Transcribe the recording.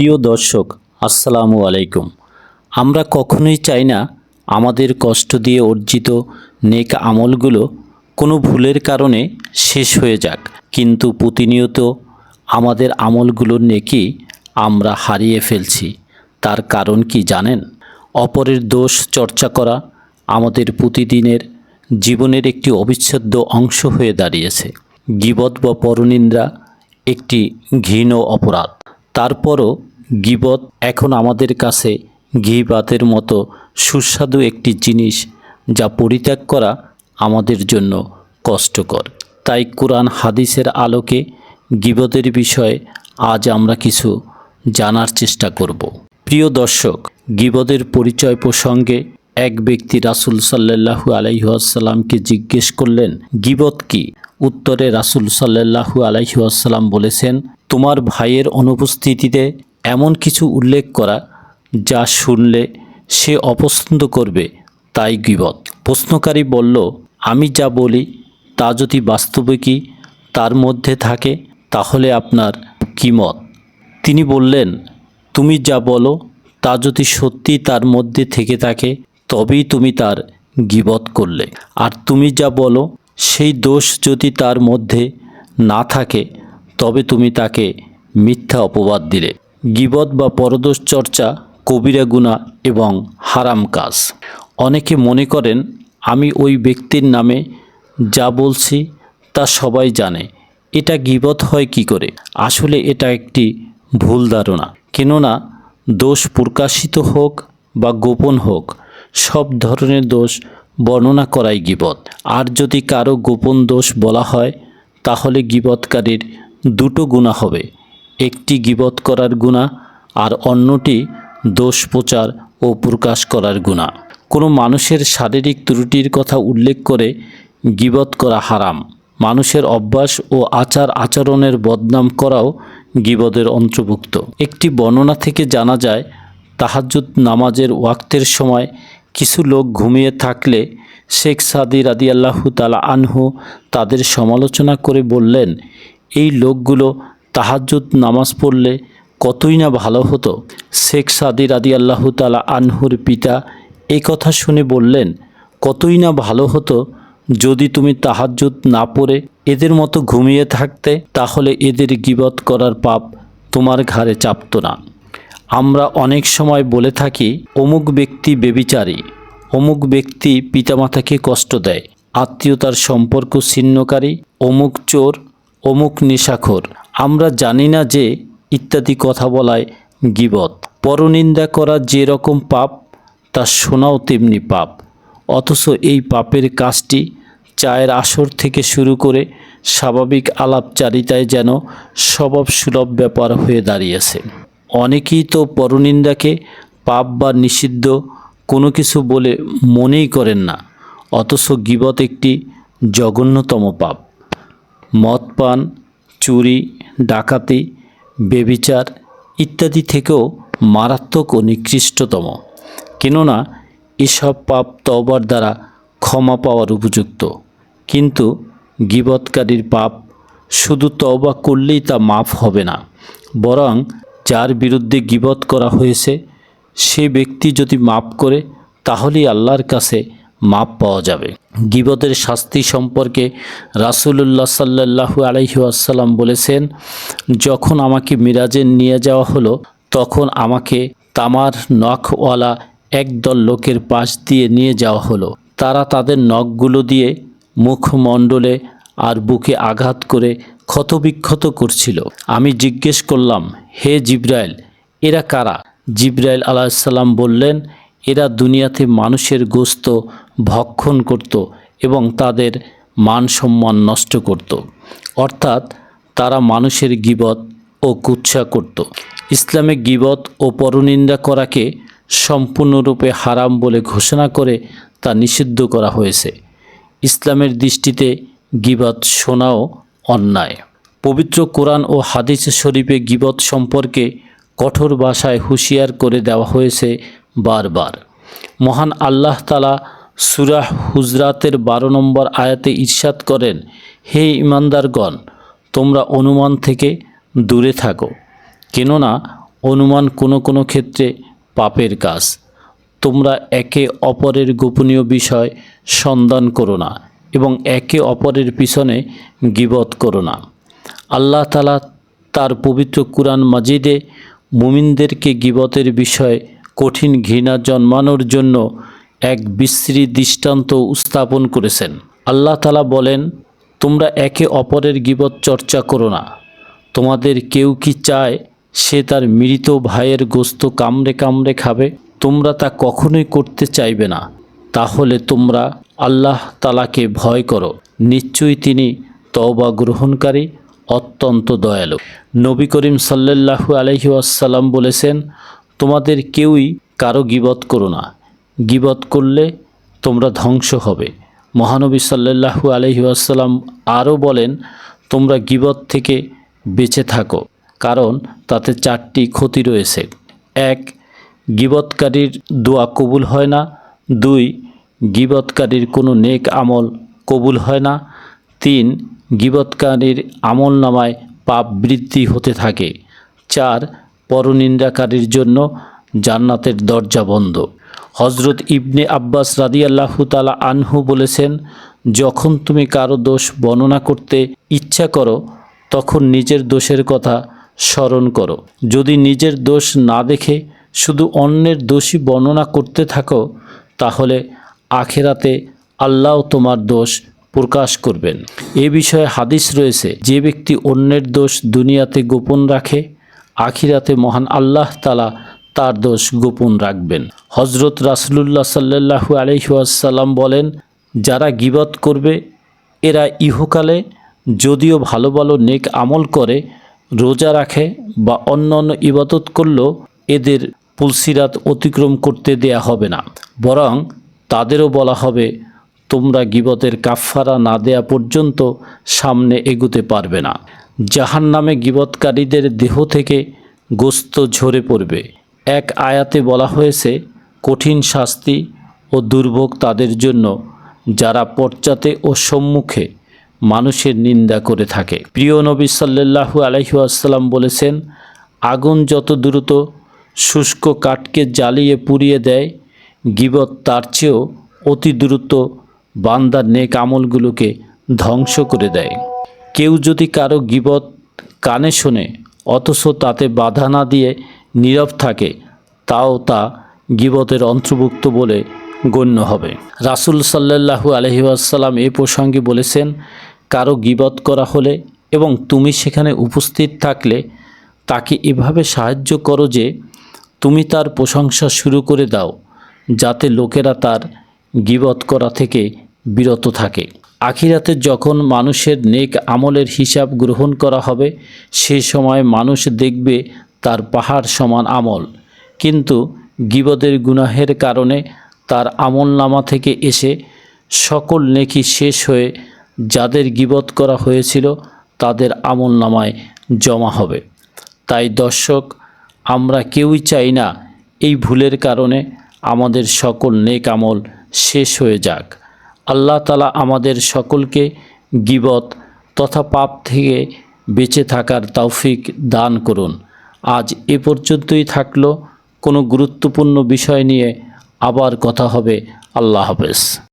প্রিয় দর্শক, আসসালামু আলাইকুম। আমরা কখনোই চাই না আমাদের কষ্ট দিয়ে অর্জিত নেক আমলগুলো কোনো ভুলের কারণে শেষ হয়ে যাক, কিন্তু প্রতিনিয়ত আমাদের আমলগুলোর নেকি আমরা হারিয়ে ফেলছি। তার কারণ কি জানেন? অপরের দোষ চর্চা করা আমাদের প্রতিদিনের জীবনের একটি অবিচ্ছেদ্য অংশ হয়ে দাঁড়িয়েছে। গিবত বা পরনিন্দা একটি ঘৃণ অপরাধ। তারপরও গিবত এখন আমাদের কাছে ঘি ঘিবাতের মতো সুস্বাদু একটি জিনিস যা পরিত্যাগ করা আমাদের জন্য কষ্টকর। তাই কোরআন হাদিসের আলোকে গিবতের বিষয়ে আজ আমরা কিছু জানার চেষ্টা করব। প্রিয় দর্শক গিবদের পরিচয় প্রসঙ্গে এক ব্যক্তি রাসুল সাল্লাহু আলাইহাসাল্লামকে জিজ্ঞেস করলেন, গিবত কি? উত্তরে রাসুল সাল্লাহু আলাইহাসাল্লাম বলেছেন, তোমার ভাইয়ের অনুপস্থিতিতে এমন কিছু উল্লেখ করা যা শুনলে সে অপছন্দ করবে, তাই গিবত। প্রশ্নকারী বলল, আমি যা বলি, তা যদি বাস্তবিকই তার মধ্যে থাকে, তাহলে আপনার কি মত? তিনি বললেন, তুমি যা বলো, তা যদি সত্যি তার মধ্যে থেকে থাকে, তবেই তুমি তার গিবত করলে। আর তুমি যা বলো, সেই দোষ যদি তার মধ্যে না থাকে, তবে তুমি তাকে মিথ্যা অপবাদ দিলে। গিবত বা পরদোষ চর্চা, কবিরা গুণা এবং হারাম কাজ। অনেকে মনে করেন, আমি ওই ব্যক্তির নামে যা বলছি তা সবাই জানে। এটা গিবত হয় কি করে? আসলে এটা একটি ভুল ধারণা। কেননা, দোষ প্রকাশিত হোক বা গোপন হোক, সব ধরনের দোষ বর্ণনা করাই গিবত। আর যদি কারও গোপন দোষ বলা হয়, তাহলে গিবতকারীর দুটো গুণা হবে। একটি গিবত করার গুণা আর অন্যটি দোষ প্রচার ও প্রকাশ করার গুণা। কোনো মানুষের শারীরিক ত্রুটির কথা উল্লেখ করে গিবত করা হারাম। মানুষের অভ্যাস ও আচার আচরণের বদনাম করাও গিবদের অন্তর্ভুক্ত। একটি বর্ণনা থেকে জানা যায়, তাহাজ্জুদ নামাজের ওয়াক্তের সময় কিছু লোক ঘুমিয়ে থাকলে শেখ সাদি রাদি আল্লাহু তালা আনহু তাদের সমালোচনা করে বললেন, এই লোকগুলো তাহাজ্জুদ নামাজ পড়লে কতই না ভালো হতো। শেখ সাদি রাদি আল্লাহু তালা আনহুর পিতা এই কথা শুনে বললেন, কতই না ভালো হতো যদি তুমি তাহাজ্জুদ না পড়ে এদের মতো ঘুমিয়ে থাকতে, তাহলে এদের গিবত করার পাপ তোমার ঘাড়ে চাপত না। আমরা অনেক সময় বলে থাকি, অমুক ব্যক্তি বেবিচারী, অমুক ব্যক্তি পিতামাতাকে কষ্ট দেয়, আত্মীয়তার সম্পর্ক ছিন্নকারী, অমুক চোর, অমুক নেশাখোর। আমরা জানি না যে ইত্যাদি কথা বলায় গিবত। পরনিন্দা করা যে রকম পাপ, তা শোনাও তেমনি পাপ। অথচ এই পাপের কাজটি চায়ের আসর থেকে শুরু করে স্বাভাবিক আলাপচারিতায় যেন স্বভাব সুলভ ব্যাপার হয়ে দাঁড়িয়েছে। অনেকেই তো পরনিন্দাকে পাপ বা নিষিদ্ধ কোনো কিছু বলে মনেই করেন না, অথচ গিবত একটি জঘন্যতম পাপ। মদ পান চুরি, ডাকাতি, বেবিচার ইত্যাদি থেকেও মারাত্মক ও নিকৃষ্টতম। কেননা, এসব পাপ তওবার দ্বারা ক্ষমা পাওয়ার উপযুক্ত। কিন্তু গিবৎকারীর পাপ শুধু তওবা করলেই তা মাফ হবে না, বরং যার বিরুদ্ধে গিবত করা হয়েছে, সে ব্যক্তি যদি মাপ করে, তাহলেই আল্লাহর কাছে মাপ পাওয়া যাবে। গিবতের শাস্তি সম্পর্কে রাসুলুল্লাহ সাল্লাহু আলহি আসাল্লাম বলেছেন, যখন আমাকে মিরাজে নিয়ে যাওয়া হলো, তখন আমাকে তামার নখওয়ালা একদল লোকের পাশ দিয়ে নিয়ে যাওয়া হলো। তারা তাদের নখগুলো দিয়ে মুখমণ্ডলে আর বুকে আঘাত করে ক্ষতবিক্ষত করছিল। আমি জিজ্ঞেস করলাম, হে জিব্রাইল, এরা কারা? জিব্রাইল আলাহিসাল্লাম বললেন, এরা দুনিয়াতে মানুষের গোস্ত ভক্ষণ করত এবং তাদের মান সম্মান নষ্ট করত। অর্থাৎ তারা মানুষের গিবত ও কুৎসা করত। ইসলামে গিবত ও পরনিন্দা করাকে সম্পূর্ণরূপে হারাম বলে ঘোষণা করে তা নিষিদ্ধ করা হয়েছে। ইসলামের দৃষ্টিতে গিবত শোনাও অন্যায়। পবিত্র কোরআন ও হাদিস শরীফে গিবত সম্পর্কে কঠোর ভাষায় হুঁশিয়ার করে দেওয়া হয়েছে বারবার। মহান আল্লাহ তালা সুরাহ হুজরাতের বারো নম্বর আয়াতে ঈর্ষাদ করেন, হে ইমানদারগণ, তোমরা অনুমান থেকে দূরে থাকো, কেননা অনুমান কোনো কোনো ক্ষেত্রে পাপের কাজ। তোমরা একে অপরের গোপনীয় বিষয় সন্ধান করো না এবং একে অপরের পিছনে গিবত করো না। আল্লাহ তালা তার পবিত্র কুরআন মাজিদে মুমিনদেরকে গিবতের বিষয়ে কঠিন ঘৃণা জন্মানোর জন্য এক বিশ্রী দৃষ্টান্ত স্থাপন করেছেন। আল্লাহ তালা বলেন, তোমরা একে অপরের গিবত চর্চা করো না। তোমাদের কেউ কি চায় সে তার মৃত ভাইয়ের গোস্ত কামড়ে কামড়ে খাবে? তোমরা তা কখনোই করতে চাইবে না। তাহলে তোমরা আল্লাহ তালাকে ভয় করো। নিশ্চয়ই তিনি তওবা গ্রহণকারী, অত্যন্ত দয়ালু। নবী করিম সাল্লাল্লাহু আলহি আসাল্লাম বলেছেন, তোমাদের কেউই কারও গিবত করো না। গিবত করলে তোমরা ধ্বংস হবে। মহানবী সাল্লাল্লাহু আলহি আসাল্লাম আরও বলেন, তোমরা গিবত থেকে বেঁচে থাকো, কারণ তাতে চারটি ক্ষতি রয়েছে। এক, গিবতকারীর দোয়া কবুল হয় না। দুই, গিবতকারীর কোনো নেক আমল কবুল হয় না। তিন, গিবতকারীর আমল নামায় পাপ বৃদ্ধি হতে থাকে। চার, পরনিন্দাকারীর জন্য জান্নাতের দরজা বন্ধ। হজরত ইবনে আব্বাস রাদিয়াল্লাহু তালা আনহু বলেছেন, যখন তুমি কারও দোষ বর্ণনা করতে ইচ্ছা করো, তখন নিজের দোষের কথা স্মরণ করো। যদি নিজের দোষ না দেখে শুধু অন্যের দোষী বর্ণনা করতে থাকো, তাহলে আখেরাতে আল্লাহ তোমার দোষ প্রকাশ করবেন। এ বিষয়ে হাদিস রয়েছে, যে ব্যক্তি অন্যের দোষ দুনিয়াতে গোপন রাখে, আখিরাতে মহান আল্লাহ তালা তার দোষ গোপন রাখবেন। হজরত রাসুলুল্লাহ সাল্লাহু আলহিহাসাল্লাম বলেন, যারা গিবত করবে, এরা ইহকালে যদিও ভালো ভালো নেক আমল করে, রোজা রাখে বা অন্য অন্য ইবাদত করলেও এদের পুলসিরাত অতিক্রম করতে দেয়া হবে না। বরং তাদেরও বলা হবে, তোমরা গিবতের কাফফারা না দেয়া পর্যন্ত সামনে এগুতে পারবে না। জাহান নামে গিবতকারীদের দেহ থেকে গোস্ত ঝরে পড়বে। এক আয়াতে বলা হয়েছে, কঠিন শাস্তি ও দুর্ভোগ তাদের জন্য, যারা পশ্চাতে ও সম্মুখে মানুষের নিন্দা করে থাকে। প্রিয় নবী সাল্লাল্লাহু আলহিউসাল্লাম বলেছেন, আগুন যত দ্রুত শুষ্ক কাঠকে জ্বালিয়ে পুড়িয়ে দেয়, গিবত তার চেয়েও অতি দ্রুত বান্দার নেক আমলগুলোকে ধ্বংস করে দেয়। কেউ যদি কারও গিবত কানে শোনে, অথচ তাতে বাধা না দিয়ে নীরব থাকে, তাও তা গিবতের অন্তর্ভুক্ত বলে গণ্য হবে। রাসুল সাল্লাল্লাহু আলহিউসাল্লাম এ প্রসঙ্গে বলেছেন, কারও গিবত করা হলে এবং তুমি সেখানে উপস্থিত থাকলে, তাকে এভাবে সাহায্য করো যে তুমি তার প্রশংসা শুরু করে দাও, যাতে লোকেরা তার গিবত করা থেকে বিরত থাকে। আখিরাতে যখন মানুষের নেক আমলের হিসাব গ্রহণ করা হবে, সে সময় মানুষ দেখবে তার পাহাড় সমান আমল। কিন্তু গিবদের গুনাহের কারণে তার আমল নামা থেকে এসে সকল নেকি শেষ হয়ে যাদের গিবত করা হয়েছিল তাদের আমল নামায় জমা হবে। তাই দর্শক, আমরা কেউই চাই না এই ভুলের কারণে আমাদের সকল নেক আমল শেষ হয়ে যাক। আল্লাহ তালা আমাদের সকলকে গিবত তথা পাপ থেকে বেঁচে থাকার তৌফিক দান করুন। আজ এ পর্যন্তই থাকল। কোনো গুরুত্বপূর্ণ বিষয় নিয়ে আবার কথা হবে। আল্লাহ হাফেজ।